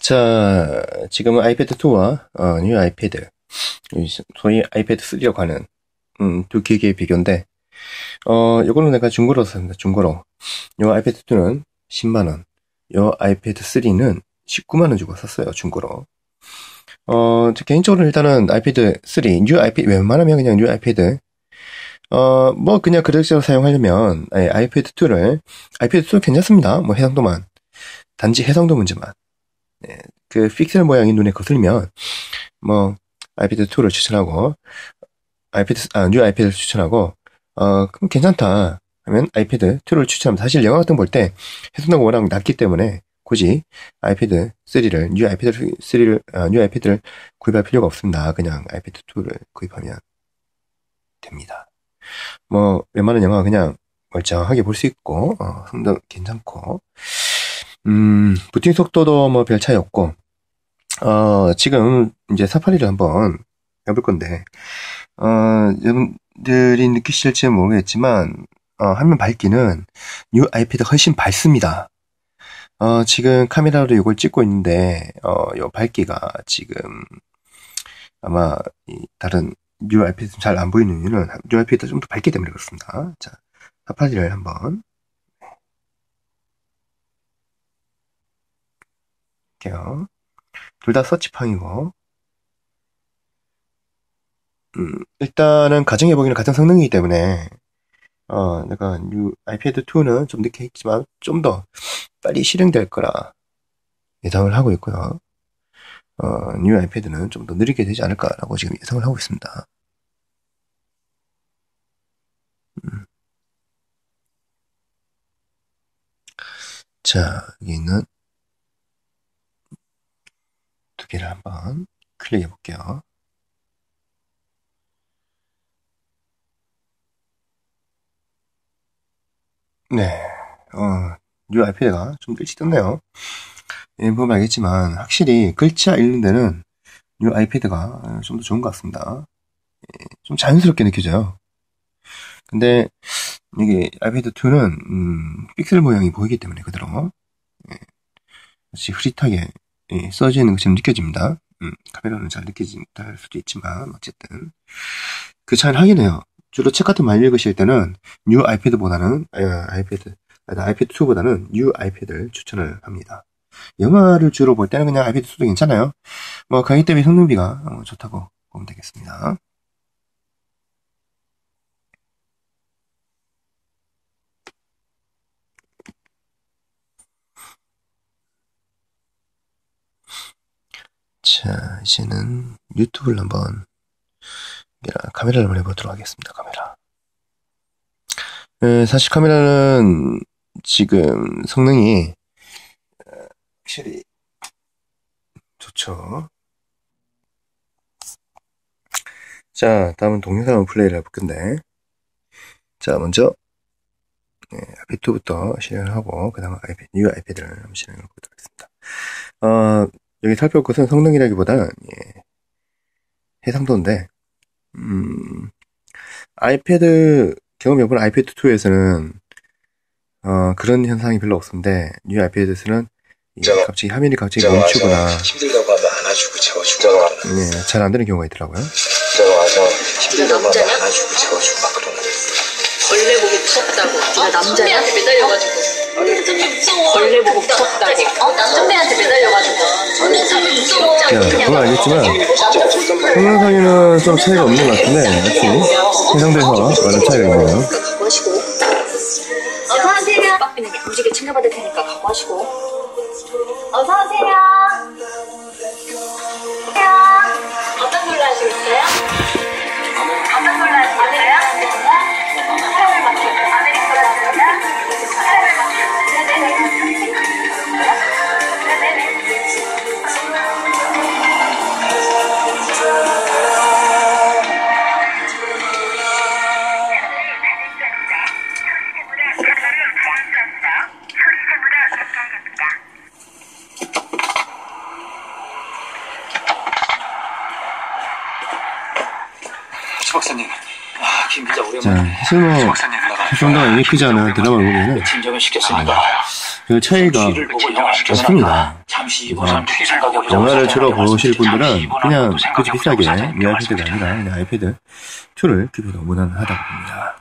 자, 지금은 아이패드 2와 어, 뉴 아이패드, 소위 아이패드 3라고 하는 음, 두 기기의 비교인데, 어, 요거는 내가 중고로 샀습니다. 중고로. 요 아이패드 2는 10만 원, 요 아이패드 3는 19만 원 주고 샀어요. 중고로. 어, 개인적으로 일단은 아이패드 3, 뉴 아이패드, 웬만하면 그냥 뉴 아이패드, 어, 뭐, 그냥 그럭저럭 사용하려면, 아이패드 2를, 아이패드 2 괜찮습니다. 뭐, 해상도만. 단지 해상도 문제만. 네, 그 픽셀 모양이 눈에 거슬리면 뭐 아이패드 2를 추천하고 아이패드 아, 뉴 아이패드를 추천하고 어 그럼 괜찮다 하면 아이패드 2를 추천합니다. 사실 영화 같은 거 볼 때 해상도가 워낙 낮기 때문에 굳이 아이패드 3를 뉴 아이패드 3를 아, 뉴 아이패드를 구입할 필요가 없습니다. 그냥 아이패드 2를 구입하면 됩니다. 뭐 웬만한 영화 그냥 멀쩡하게 볼 수 있고 어, 성도 괜찮고 음, 부팅 속도도 뭐 별 차이 없고, 어, 지금 이제 사파리를 한번 해볼 건데, 어, 여러분들이 느끼실지 모르겠지만, 어, 화면 밝기는 뉴 아이패드가 훨씬 밝습니다. 어, 지금 카메라로 이걸 찍고 있는데, 어, 요 밝기가 지금 아마 다른 뉴 아이패드 잘 안 보이는 이유는 뉴 아이패드가 좀 더 밝기 때문에 그렇습니다. 자, 사파리를 한번 할게요. 둘 다 서치팡이고, 음, 일단은 가정해보기는 같은 성능이기 때문에, 어, 내가 뉴 아이패드 2는 좀 늦게 했지만, 좀 더 빨리 실행될 거라 예상을 하고 있고요. 어, 뉴 아이패드는 좀 더 느리게 되지 않을까라고 지금 예상을 하고 있습니다. 음. 자, 여기 있는 두 개를 한번 클릭해 볼게요. 네, 어, 뉴 아이패드가 좀 일찍 떴네요. 예, 보면 알겠지만, 확실히 글자 읽는 데는 뉴 아이패드가 좀 더 좋은 것 같습니다. 예, 좀 자연스럽게 느껴져요. 근데, 이게 아이패드 2는, 음, 픽셀 모양이 보이기 때문에 그대로, 예, 같이 흐릿하게 예, 써져 있는 것처럼 느껴집니다. 음, 카메라는 잘 느끼지 못할 수도 있지만 어쨌든 그 차이는 확인해요. 주로 책 같은 많이 읽으실 때는 뉴 아이패드보다는 아, 아이패드 아이패드 2보다는 뉴 아이패드를 추천을 합니다. 영화를 주로 볼 때는 그냥 아이패드 2도 괜찮아요. 뭐 가격 대비 성능비가 어, 좋다고 보면 되겠습니다. 자, 이제는 유튜브를 한번 카메라를 한번 해보도록 하겠습니다. 카메라. 네, 사실 카메라는 지금 성능이 확실히 좋죠. 자, 다음은 동영상 플레이를 해볼 건데. 자, 먼저 네, 아이패드부터 실행을 하고 그 다음 아이패드, 뉴 아이패드를 실행해 보도록 하겠습니다. 어, 여기 살펴볼 것은 성능이라기보다는 예, 해상도인데 음, 아이패드 경험해본 아이패드 2에서는 어, 그런 현상이 별로 없었는데 뉴 아이패드에서는 예, 갑자기 화면이 갑자기 멈추거나 힘들다고 하면 안아주고 재워주고 예, 잘 안 되는 경우가 있더라고요. 힘들다고 하면 안아주고 재워주고 막 그러는 벌레 보고 무섭다고. 아, 남자야? 매달려가지고. 벌레 보고 무섭다고. 어, 남 선배한테 매달려가지고. 무서워. 자, 보면 알겠지만 성능상에는 좀 차이가 없는 것 같은데 역시 해상도에서 많은 차이가 있네요. 어서오세요. 야무지게 챙겨받을 테니까 각오하시고. 어서오세요. 수 박사님. 아 김 기자 자, 오랜만에 사실 뭐 좀더 의미 크지 않은 드라마를 보면은? 진정을 시켰으니까 그 차이가 주의를 보고 영화 시켰으니까 없습니다. 그래서. 영화를 주로 보실 분들은 그냥 굳이 비싸게 이 아이패드가 아니라 그냥 아이패드 2를 구비도 무난하다고 봅니다.